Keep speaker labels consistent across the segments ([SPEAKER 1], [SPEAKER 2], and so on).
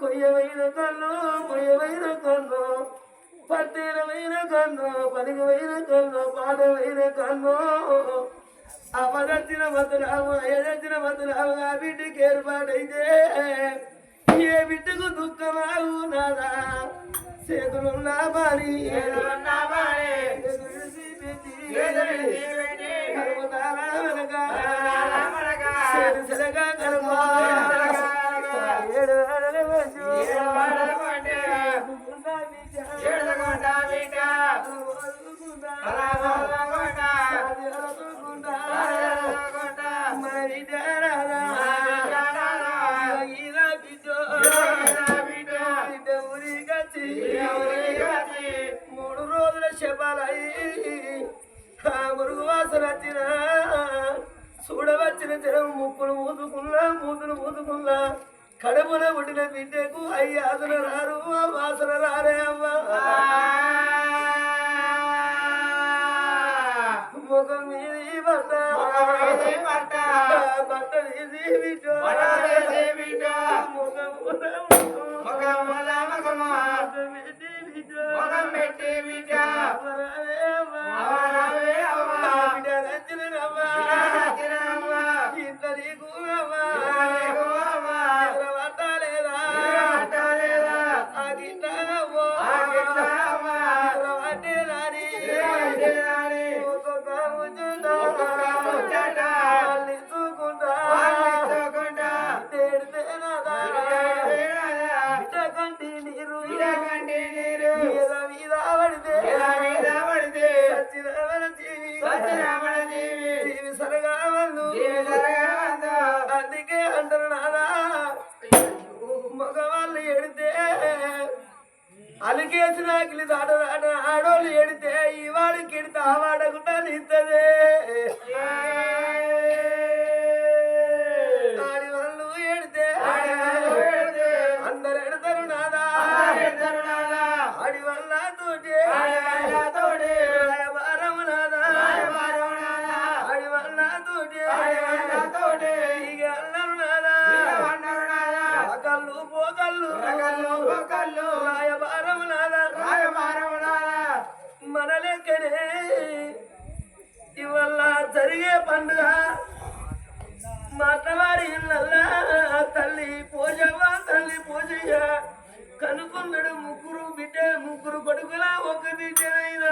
[SPEAKER 1] కొయ్యవైన కన్ను కొయ్యవైన కన్ను పట్టేలమైన కన్ను పలికమైన కన్ను పాడవైన కన్ను. అమరచిన మతురావు అయ్యదచ్చిన మతురావు ఆ బిడ్డకి ఏర్పాటైతే ఏ బిడ్డకు దుఃఖమావు నాదా? చేతులున్నా మారి కర్మతారా వెనక సిరసిరగా కర్మ. ఏడు మూడు రోజుల శబాలై ఆ మురుగు వాసన వచ్చిన చూడవచ్చిన జనం ముక్కులు మూసుకున్నా మూతులు మూసుకున్నా. కడుపున పుట్టిన బిడ్డకు అయ్యాదులు రారు వాసన రారే అమ్మా ముఖం మీది బట్ట బట్ట తీసి బిడ్డ ముఖం పెట్టి బిడ్డ ఉన్నాడు ముగ్గురు బిడ్డ ముగ్గురు కొడుకులా ఒక బిడ్డనైనా.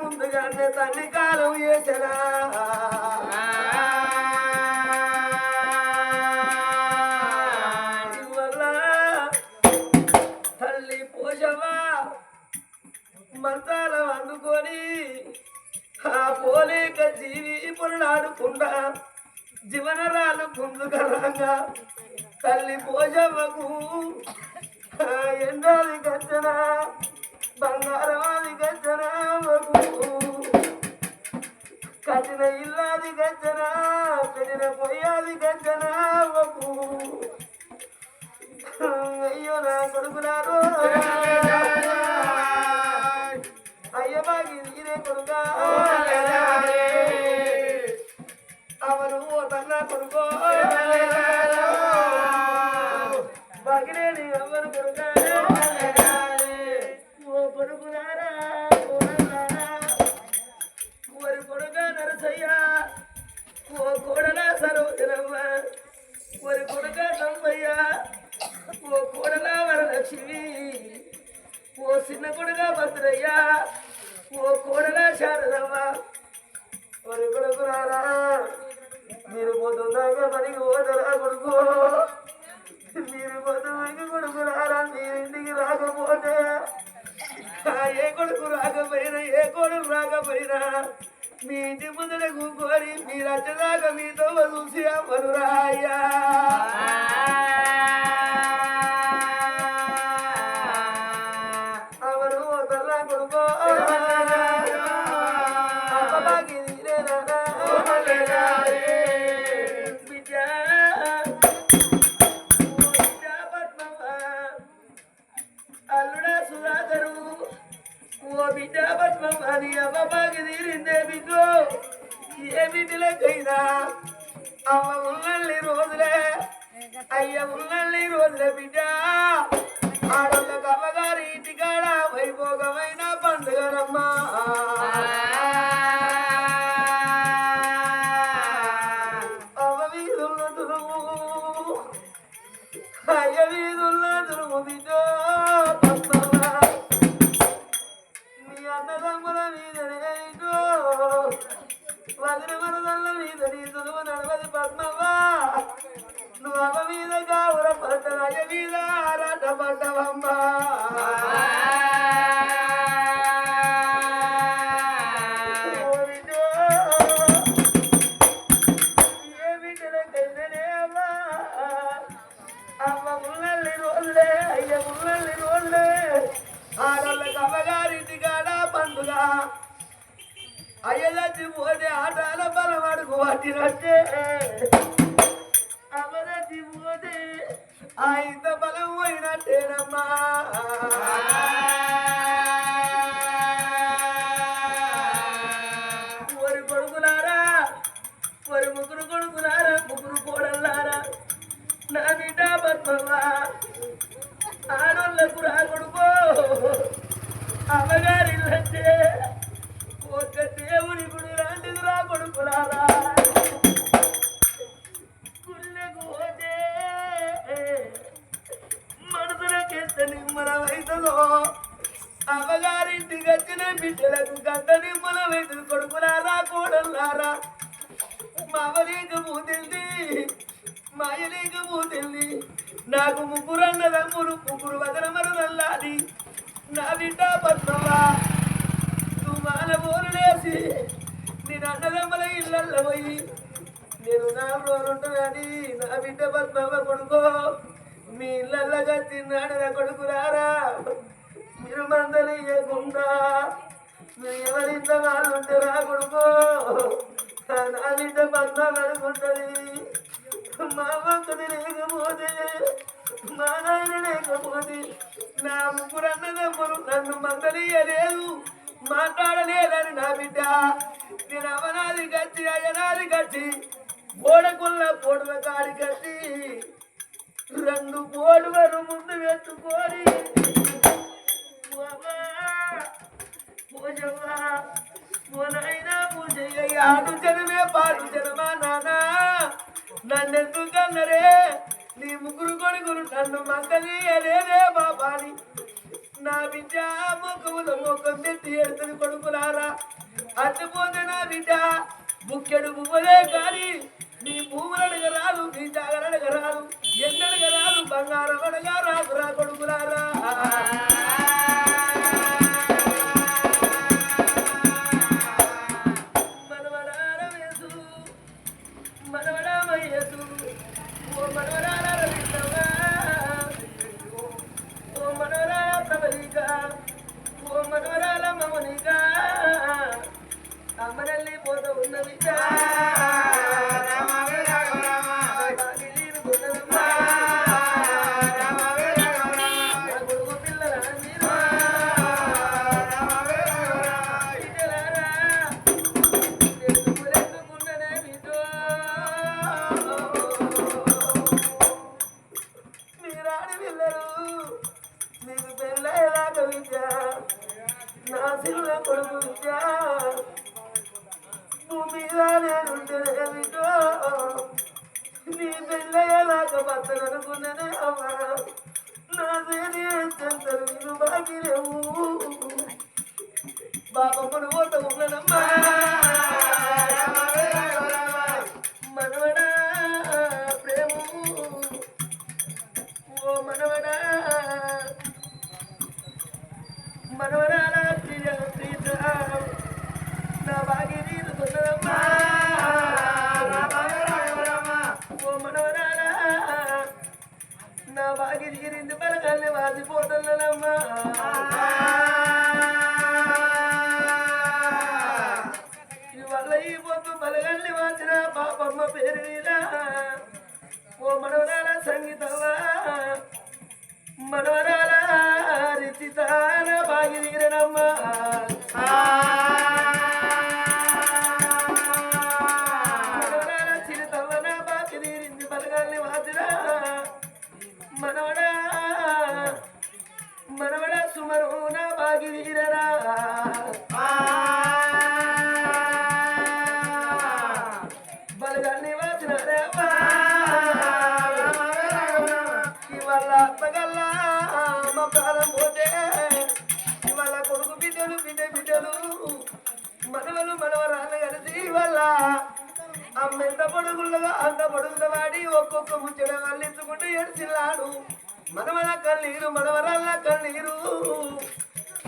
[SPEAKER 1] ముందుగానే తల్లి కాలం చేసరా వల్ల తల్లి పోషవా మంచాల అందుకొని ఆ పోలేక జీవి పొరలాడుకుండా జీవనరాలు కుందుకరంగా తల్లి పోషవ్వకు ఎండాది గచ్చన బంగారమాది కట్టిన ఇల్లాది గచ్చన పెట్టిన పొయ్యాది గచ్చనకు అయ్యో నా కొడుకున్నారు అయ్య బాగి ఇదే కొడుకా. కోడలు రాకపోయినా మీ ఇంటి ముందర కూకొని మీ వచ్చేదాకా మీతో చూసి అమ్మరు రాయ్యా? బిడ్డ పద్మం అని అమ్మబాకి తీరిందే బిడ్డు ఏ బిడ్డలకైనా అమ్మ ఉన్నల్లి రోజులే అయ్య ఉన్నల్లి రోజులే బిడ్డ ఆడళ్ళ అమ్మగారి ఇంటికాడ వైభోగమైన పండుగనమ్మా అమ్మ వీధుల్లో దురువు అయ్య వీధుల్లో దురువు బిడ్డ అమ్మగారింటికి వచ్చిన బిడ్డలకు గంట నిమ్మలమైతుంది కొడుకులారా కోడల్లారా. మావలేక పోతుంది మాయలేక పోతుంది నాకు ముగ్గురు అన్నదమ్ములు ముగ్గురు వదనమరుదల్లాది నా బిడ్డ పద్మవా నువ్వు మాల బోరులేసి నేను అన్నదమ్ముల ఇళ్ళల్లో పోయి నేను నాలుగు రోజులు ఉంటుందని నా బిడ్డ పద్మవ కొడుకో. ఇళ్ళల్లో కట్టినాడు నా కొడుకు రారా మీరు మందలు ఇవ్వకుండా మీరు ఎవరింత వాళ్ళు ఉంటే రా కొడుకు. నా బిడ్డ పద్మవ అనుకుంటుంది మా భక్తుడు లేకపోతే మా నాయన లేకపోతే నా ముగ్గురు అన్నదమ్ములు నన్ను మందలియలేదు. మాట్లాడలేదని నా బిడ్డ. నేను అవనాది కచ్చి అయనాది కచ్చి ఓడకున్న పొడవ కాడి కట్టి రెండు పోడువరు ముందు పెట్టుకొని ఆడు జనమే పాడు జనమా నానా? నన్నెందుకన్నరే నీ ముగ్గురు కొడుకులు నన్ను మంగళి అనేదే బాబాని. నా బిడ్డ ముఖములో ముఖం పెట్టి ఎడుతుంది కొడుకులారా. అడ్డుపోతే నా బిడ్డ ముఖ్యడు పువ్వులే కానీ నీ భూములు అడగరాదు నీ జాగర అడగరాదు ఎండడగరాదు బంగారం అడగా రాకురా కొడుకులారా. మనవరాల వేసు మనవరామయ్యసు నా శిలువ కొడుకు విద్యా భూమిగా నేనుంటేమిటో నీ పెళ్ళయ్యేలాగా బతకనుకున్నదే అమ్మా నా దేని చెంతలు నేను బాకీ లేవు బాబా పొడవు ఉండనమ్మా బొమ్మ పేరులా. ఓ మనవరాల సంగీతవా
[SPEAKER 2] మనవర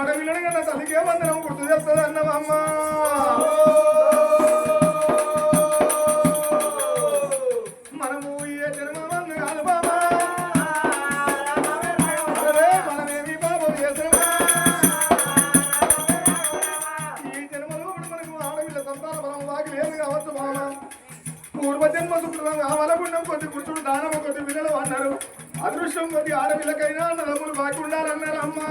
[SPEAKER 2] ఆడపిల్లని కన్నా తల్లికే వందనం గుర్తు చేస్తుంది మనము ఏ ఈ ఆడపిల్ల కొద్ది కృష్ణుడు దానం కొద్ది వినలు అన్నారు. అదృష్టం కొద్ది ఆడపిల్లకైనా అన్నదమ్ములు బాగుండాలన్నారమ్మా